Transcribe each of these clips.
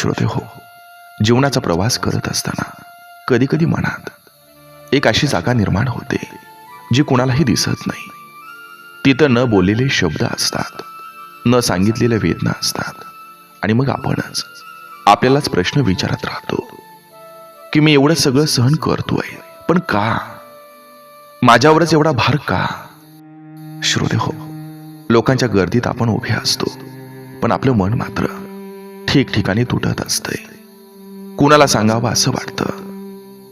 श्रोते हो. जीवनाचा प्रवास करत असताना कधी कधी मनात एक अशी जागा निर्माण होते जी कुणालाही दिसत नाही. तिथं न बोललेले शब्द असतात न सांगितलेल्या वेदना असतात आणि मग आपणच आपल्यालाच प्रश्न विचारत राहतो की मी एवढं सगळं सहन करतोय पण का? माझ्यावरच एवढा भार का? श्रोते हो लोकांच्या गर्दीत आपण उभे असतो पण आपलं मन मात्र ठिकठिकाणी तुटत असतंय कुणाला सांगावं असं वाटतं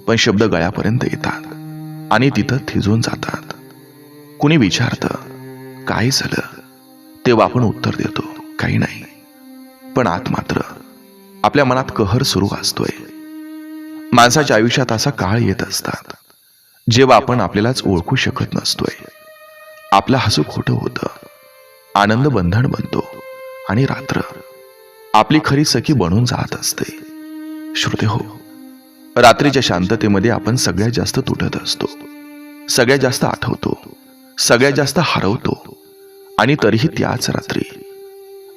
पण शब्द गळ्यापर्यंत येतात आणि तिथं थिजून जातात. कुणी विचारतं काय झालं? तेव्हा आपण उत्तर देतो काही नाही. पण आत मात्र आपल्या मनात कहर सुरू असतोय. माणसाच्या आयुष्यात असा काळ येत असतात जेव्हा आपण आपल्यालाच ओळखू शकत नसतोय. आपलं हसू खोटं होतं आनंद बंधन बनतो आणि रात्र आपली खरी सखी बनून जात असते. श्रुते हो रात्रीच्या शांततेमध्ये आपण सगळ्यात जास्त तुटत असतो. सगळ्यात जास्त आठवतो. सगळ्यात जास्त हरवतो. आणि तरीही त्याच रात्री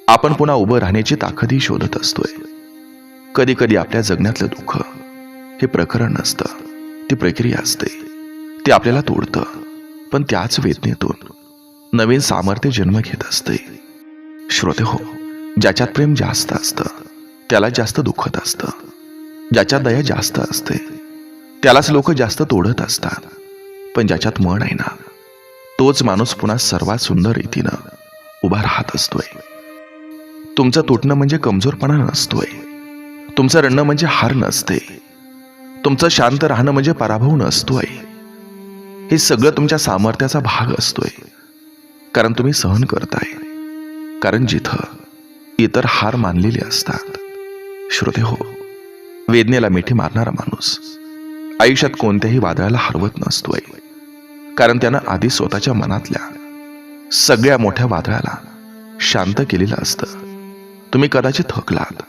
आपण पुन्हा उभं राहण्याची ताकदही शोधत असतोय. कधी कधी आपल्या जगण्यातलं दुःख हे प्रकरण नसतं. ती प्रक्रिया असते. ते आपल्याला तोडतं. पण त्याच वेदनेतून नवीन सामर्थ्य जन्म घेत असते. श्रोते हो ज्याच्यात प्रेम जास्त असतं त्याला जास्त दुखत असतं. ज्याच्यात दया जास्त असते त्यालाच लोक जास्त तोडत असतात. पण ज्याच्यात मन आहे ना तोच माणूस पुन्हा सर्वात सुंदर रीतीनं उभा राहत असतोय. तुमचं तुटणं म्हणजे कमजोरपणा नसतोय. तुमचं रडणं म्हणजे हार नसते. तुमचं शांत राहणं म्हणजे पराभव नसतोय. हे सगळं तुमच्या सामर्थ्याचा भाग असतोय. कारण तुम्ही सहन करताय. कारण जिथं इतर हार मानलेले असतात. श्रोते हो वेदनेला मिठी मारणारा माणूस आयुष्यात कोणत्याही वादळाला हरवत नसतोय. कारण त्यानं आधी स्वतःच्या मनातल्या सगळ्या मोठ्या वादळाला शांत केलेलं असतं. तुम्ही कदाचित थकलात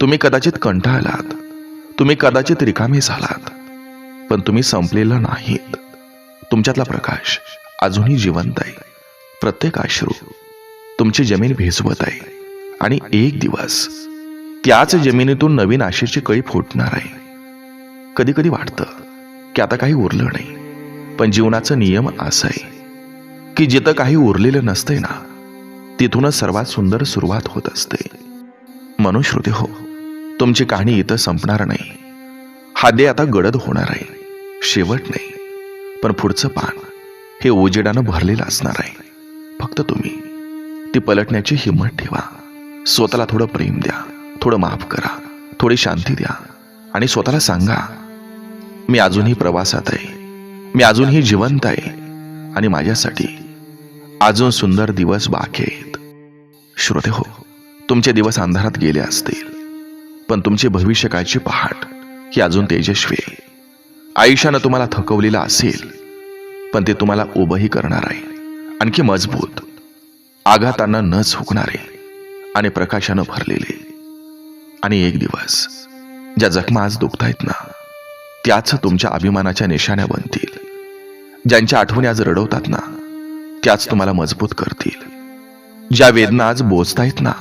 तुम्ही कदाचित कंटाळलात तुम्ही कदाचित रिकामे झालात पण तुम्ही संपलेला नाहीत. तुमच्यातला प्रकाश अजूनही जिवंत आहे. प्रत्येक आश्रू तुमची जमीन भेसवत आहे. आणि एक दिवस त्याच जमिनीतून नवीन आशेची कळी फुटणार आहे. कधी कधी वाटतं की आता काही उरलं नाही पण जीवनाचा नियम असा आहे की जिथं काही उरलेलं नसतंय ना तिथूनच सर्वात सुंदर सुरुवात होत असते. म्हणून श्रुती हो तुमची कहाणी इथं संपणार नाही. हा दे आता गडद होणार आहे शेवट नाही पण पुढचं पान हे उजेडानं भरलेलं असणार आहे. फक्त तुम्ही ती पलटण्याची हिंमत ठेवा. स्वतःला थोडं प्रेम द्या थोडं माफ करा थोडी शांती द्या आणि स्वतःला सांगा मी अजूनही प्रवासात आहे मी अजूनही जिवंत आहे आणि माझ्यासाठी अजून सुंदर दिवस बाकी आहेत. श्रोते हो तुमचे दिवस अंधारात गेले असतील पण तुमची भविष्यकाळची पहाट ही अजून तेजस्वी आहे. आयुष्यानं तुम्हाला थकवलेलं असेल पण ते तुम्हाला उभंही करणार आहे आणखी मजबूत आघातांना न झुकणारे आणि प्रकाशानं भरलेले. आणि एक दिवस ज्या जखमा आज दुखतायत ना त्याच तुमच्या अभिमानाच्या निशाण्या बनतील. ज्यांच्या आठवणी आज रडवतात ना त्याच तुम्हाला मजबूत करतील. ज्या वेदना आज बोचतायत ना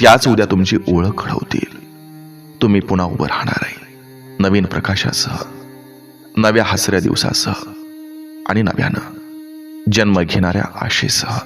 त्याच उद्या तुमची ओळख घडवतील. तुम्ही पुन्हा उभं राहणार आहे नवीन प्रकाशासह नव्या हसऱ्या दिवसासह आणि नव्यानं जन्म घेणाऱ्या आशेसह.